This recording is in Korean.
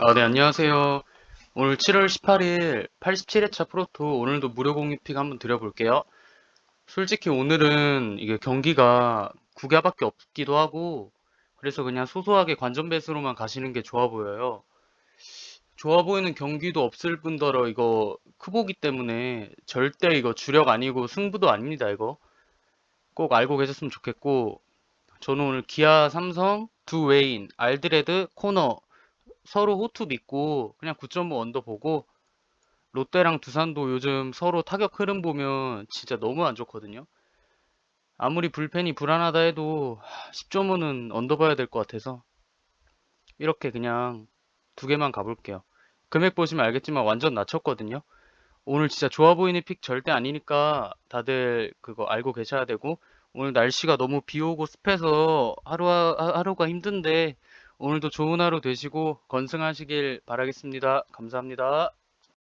아, 네, 안녕하세요. 오늘 7월 18일 87회차 프로토 오늘도 무료 공유픽 한번 드려볼게요. 솔직히 오늘은 이게 경기가 9개밖에 없기도 하고 그래서 그냥 소소하게 관전 배수로만 가시는 게 좋아 보여요. 좋아 보이는 경기도 없을 뿐더러 이거 크보기 때문에 절대 이거 주력 아니고 승부도 아닙니다, 이거. 꼭 알고 계셨으면 좋겠고 저는 오늘 기아, 삼성, 두 웨인, 알드레드, 코너 서로 호투 믿고 그냥 9.5 언더 보고 롯데랑 두산도 요즘 서로 타격 흐름 보면 진짜 너무 안 좋거든요. 아무리 불펜이 불안하다 해도 10.5는 언더 봐야 될 것 같아서 이렇게 그냥 두 개만 가볼게요. 금액 보시면 알겠지만 완전 낮췄거든요. 오늘 진짜 좋아 보이는 픽 절대 아니니까 다들 그거 알고 계셔야 되고 오늘 날씨가 너무 비 오고 습해서 하루, 하루가 힘든데 오늘도 좋은 하루 되시고 건승하시길 바라겠습니다. 감사합니다.